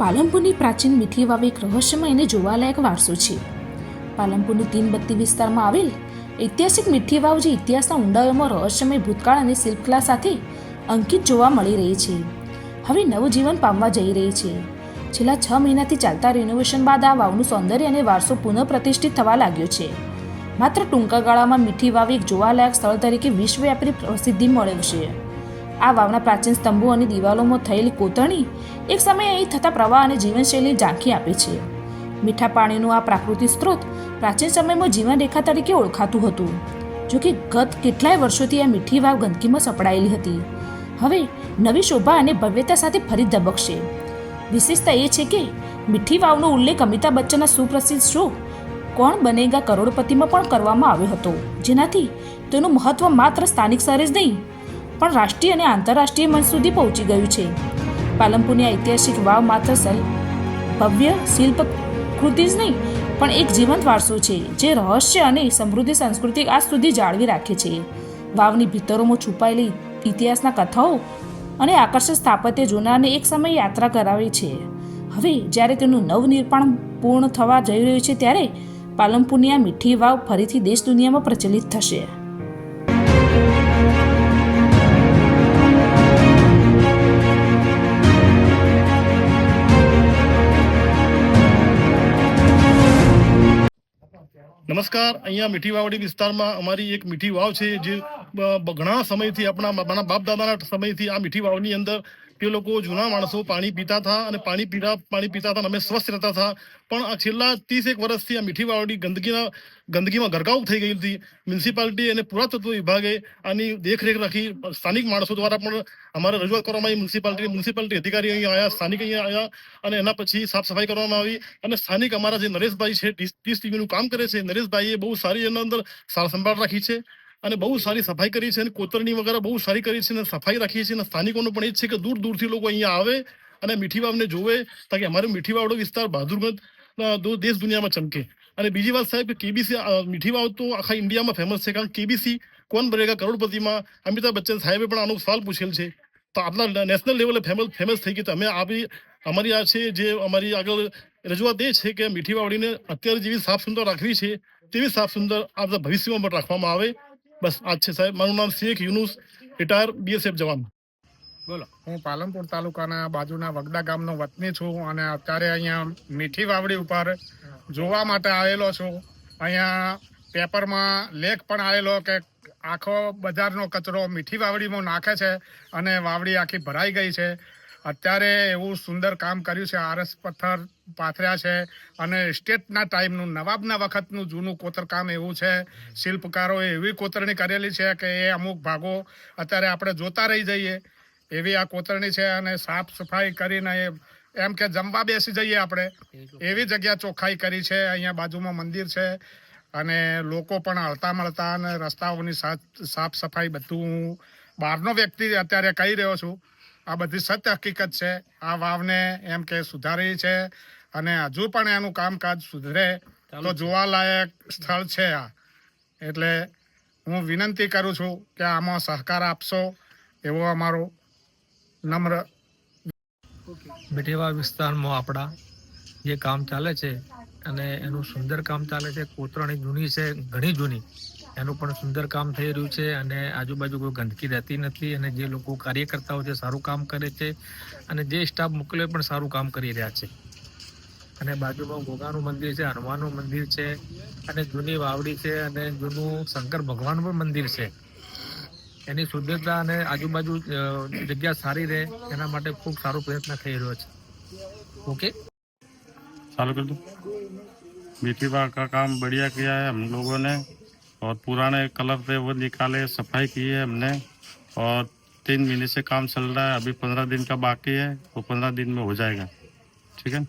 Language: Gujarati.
પાલનપુરની પ્રાચીન મીઠી વાવ એક રહસ્યમય અને જોવાલાયક વારસો છે. પાલનપુરની તીનબત્તી વિસ્તારમાં આવેલ ઐતિહાસિક મીઠી વાવ જે ઇતિહાસના ઊંડાયોમાં રહસ્યમય ભૂતકાળ અને શિલ્પકલા સાથે અંકિત જોવા મળી રહી છે. હવે નવજીવન પામવા જઈ રહી છે. છેલ્લા છ મહિનાથી ચાલતા રિનોવેશન બાદ આ વાવનું સૌંદર્ય અને વારસો પુનઃપ્રતિષ્ઠિત થવા લાગ્યો છે. માત્ર ટૂંકા ગાળામાં મીઠી વાવ એક જોવાલાયક સ્થળ તરીકે વિશ્વવ્યાપી પ્રસિદ્ધિ મેળવશે આ વાવના પ્રાચીન સ્તંભો અને દિવાલોમાં થયેલી કોતરણી એક સમયે અહીં થતા પ્રવાહ અને જીવનશૈલી ઝાંખી આપે છે. મીઠા પાણીનું આ પ્રાકૃતિક સ્ત્રોત પ્રાચીન સમયમાં જીવનરેખા તરીકે ઓળખાતું હતું જોકે ગત કેટલાય વર્ષોથી આ મીઠી વાવ ગંદકીમાં સપડાયેલી હતી. હવે નવી શોભા અને ભવ્યતા સાથે ફરી ધબકશે. વિશેષતા એ છે કે મીઠી વાવનો ઉલ્લેખ અમિતાભ બચ્ચનના સુપ્રસિદ્ધ શો કોણ બનેગા કરોડપતિમાં પણ કરવામાં આવ્યો હતો, જેનાથી તેનું મહત્વ માત્ર સ્થાનિક સ્તરે જ નહીં પણ રાષ્ટ્રીય અને આંતરરાષ્ટ્રીય મંચ સુધી પહોંચી ગયું છે. પાલનપુરની ઐતિહાસિક વાવ માત્ર સલ ભવ્ય શિલ્પ કૃતિ જ નહીં, પણ એક જીવંત વારસો છે, જે રહસ્ય અને સમૃદ્ધિ સંસ્કૃતિ આજ સુધી જાળવી રાખે છે. વાવની ભીતરોમાં છુપાયેલી ઇતિહાસના કથાઓ અને આકર્ષક સ્થાપત્ય જોનારને એક સમય યાત્રા કરાવે છે. હવે, જ્યારે તેનું નવનિર્માણ પૂર્ણ થવા જઈ રહ્યું છે, ત્યારે પાલનપુરની આ મીઠી વાવ ફરીથી દેશ દુનિયામાં પ્રચલિત થશે. નમસ્કાર. અહીંયા મીઠી વાવડી વિસ્તારમાં અમારી એક મીઠી વાવ છે જે ઘણા સમયથી આપણા બાપ દાદાના સમયથી આ મીઠી વાવની અંદર તે લોકો જૂના માણસો, પાણી પીતા હતા અને પાણી પીતા પાણી પીતા હતા અમે સ્વસ્થ રહેતા હતા. પણ આ છેલ્લા ત્રીસ એક વર્ષથી આ મીઠી વાવડી ગંદકીના, ગંદકીમાં ગરકાવ થઈ ગઈ હતી. મ્યુનિસિપાલિટી અને પુરાતત્વ વિભાગે આની દેખરેખ રાખી સ્થાનિક માણસો દ્વારા પણ અમારે રજૂઆત કરવામાં આવી. મ્યુનિસિપાલિટી મ્યુનિસિપાલિટી અધિકારી અહીંયા આવ્યા સ્થાનિક અહીંયા આવ્યા અને એના પછી સાફ સફાઈ કરવામાં આવી. અને સ્થાનિક અમારા જે નરેશભાઈ છે ટીસ ટીવીનું કામ કરે છે, નરેશભાઈએ બહુ સારી એના અંદર સાર સંભાળ રાખી છે. અને બહુ સારી સફાઈ કરી છે અને કોતરણી વગેરે બહુ સારી કરી છે અને સફાઈ રાખી છે અને સ્થાનિકોનું પણ એ છે કે દૂર દૂરથી લોકો અહીંયા આવે અને મીઠી વાવને જોવે તાકે અમારો મીઠી વાવડો વિસ્તાર બહાદુરગંજ દેશ દુનિયામાં ચમકે. અને બીજી વાત સાહેબ કેબીસી મીઠી વાવ તો આખા ઇન્ડિયામાં ફેમસ છે, કારણ કેબીસી કોણ બનેગા? કરોડપતિમાં અમિતાભ બચ્ચન સાહેબે પણ આનો સવાલ પૂછેલ છે. તો આપણા નેશનલ લેવલે ફેમસ ફેમસ થઈ ગઈ. તો અમે આવી અમારી આ છે જે અમારી આગળ રજૂઆત એ છે કે મીઠી વાવડીને અત્યારે જેવી સાફ સુંદર રાખવી છે, તેવી સાફ સુંદર આપણા ભવિષ્યમાં પણ રાખવામાં આવે. બસ આ છે સાહેબ. મારું નામ શેખ યુનુસ, રિટાયર બીએસએફ જવાન. બોલો. હું પાલનપુર તાલુકાના બાજુના વગદા ગામનો વતની છું અને અત્યારે અહીંયા મીઠી વાવડી ઉપર જોવા માટે આવેલો છું. અહીંયા પેપરમાં લેખ પણ આવેલો કે આખો બજારનો કચરો મીઠી વાવડીમાં નાખે છે અને વાવડી આખી ભરાઈ ગઈ છે. અત્યારે એવું સુંદર કામ કર્યું છે. આરસ પથ્થર પાથર્યા છે અને સ્ટેટના ટાઈમનું નવાબના વખતનું જૂનું કોતરકામ એવું છે. શિલ્પકારોએ એવી કોતરણી કરેલી છે કે એ અમુક ભાગો અત્યારે આપણે જોતા રહી જઈએ. એવી આ કોતરણી છે અને સાફ સફાઈ કરીને એ એમ કે જમવા બેસી જઈએ આપણે. એવી જગ્યા ચોખ્ખાઈ કરી છે. અહીંયા બાજુમાં મંદિર છે અને લોકો પણ હળતા મળતા અને રસ્તાઓની સાફ સાફ સફાઈ બધું હું બહારનો વ્યક્તિ અત્યારે કહી રહ્યો છું. આ બધી સત્ય હકીકત છે. આ વાવને એમ કે સુધારી છે અને હજુ પણ એનું કામકાજ સુધરે તો જોવાલાયક સ્થળ છે આ. એટલે હું વિનંતી કરું છું કે આમાં સહકાર આપશો એવો અમારો નમ્ર બેઠેવા વિસ્તારમાં આપણા જે કામ ચાલે છે અને એનું સુંદર કામ ચાલે છે. કોતરણી જૂની છે ઘણી જૂની. એનું પણ સુંદર કામ થઈ રહ્યું છે અને આજુબાજુ કોઈ ગંદકી રહેતી નથી અને જે લોકો કાર્યકર્તાઓ છે સારું કામ કરે છે અને જે સ્ટાફ મોકલ્યો એ પણ સારું કામ કરી રહ્યા છે અને બાજુમાં ગોગાનું મંદિર છે હનુમાનનું મંદિર છે અને જૂની વાવડી છે અને જૂનું શંકર ભગવાનનું પણ મંદિર છે એની શુદ્ધતા અને આજુબાજુ અ, જગ્યા સારી રહે એના માટે ખૂબ સારો પ્રયત્ન થઈ રહ્યો છે ઓકે चालू कर दो मीठी बाग का काम बढ़िया किया है हम लोगों ने और पुराने कलर थे वो निकाले सफाई की है हमने और तीन महीने से काम चल रहा है अभी पंद्रह दिन का बाकी है वो पंद्रह दिन में हो जाएगा ठीक है